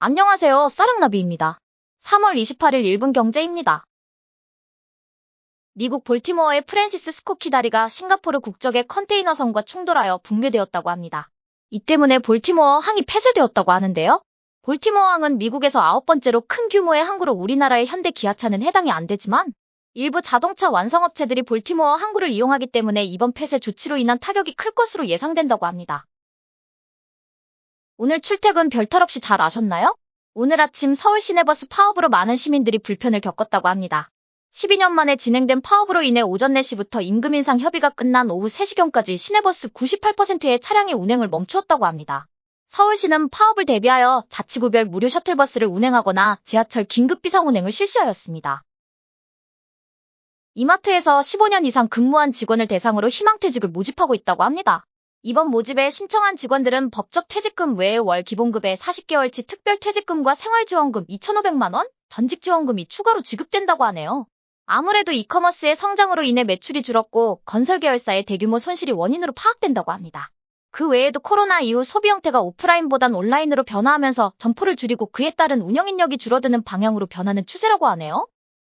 안녕하세요. 싸랑나비입니다. 3월 28일 1분 경제입니다. 미국 볼티모어의 프랜시스 스코키 다리가 싱가포르 국적의 컨테이너선과 충돌하여 붕괴되었다고 합니다. 이 때문에 볼티모어 항이 폐쇄되었다고 하는데요. 볼티모어 항은 미국에서 아홉 번째로 큰 규모의 항구로 우리나라의 현대 기아차는 해당이 안 되지만 일부 자동차 완성업체들이 볼티모어 항구를 이용하기 때문에 이번 폐쇄 조치로 인한 타격이 클 것으로 예상된다고 합니다. 오늘 출퇴근 별탈 없이 잘 아셨나요? 오늘 아침 서울 시내버스 파업으로 많은 시민들이 불편을 겪었다고 합니다. 12년 만에 진행된 파업으로 인해 오전 4시부터 임금 인상 협의가 끝난 오후 3시경까지 시내버스 98%의 차량이 운행을 멈추었다고 합니다. 서울시는 파업을 대비하여 자치구별 무료 셔틀버스를 운행하거나 지하철 긴급 비상 운행을 실시하였습니다. 이마트에서 15년 이상 근무한 직원을 대상으로 희망퇴직을 모집하고 있다고 합니다. 이번 모집에 신청한 직원들은 법적 퇴직금 외에 월 기본급의 40개월치 특별퇴직금과 생활지원금 2,500만원, 전직지원금이 추가로 지급된다고 하네요. 아무래도 이커머스의 성장으로 인해 매출이 줄었고 건설 계열사의 대규모 손실이 원인으로 파악된다고 합니다. 그 외에도 코로나 이후 소비 형태가 오프라인보단 온라인으로 변화하면서 점포를 줄이고 그에 따른 운영 인력이 줄어드는 방향으로 변하는 추세라고 하네요.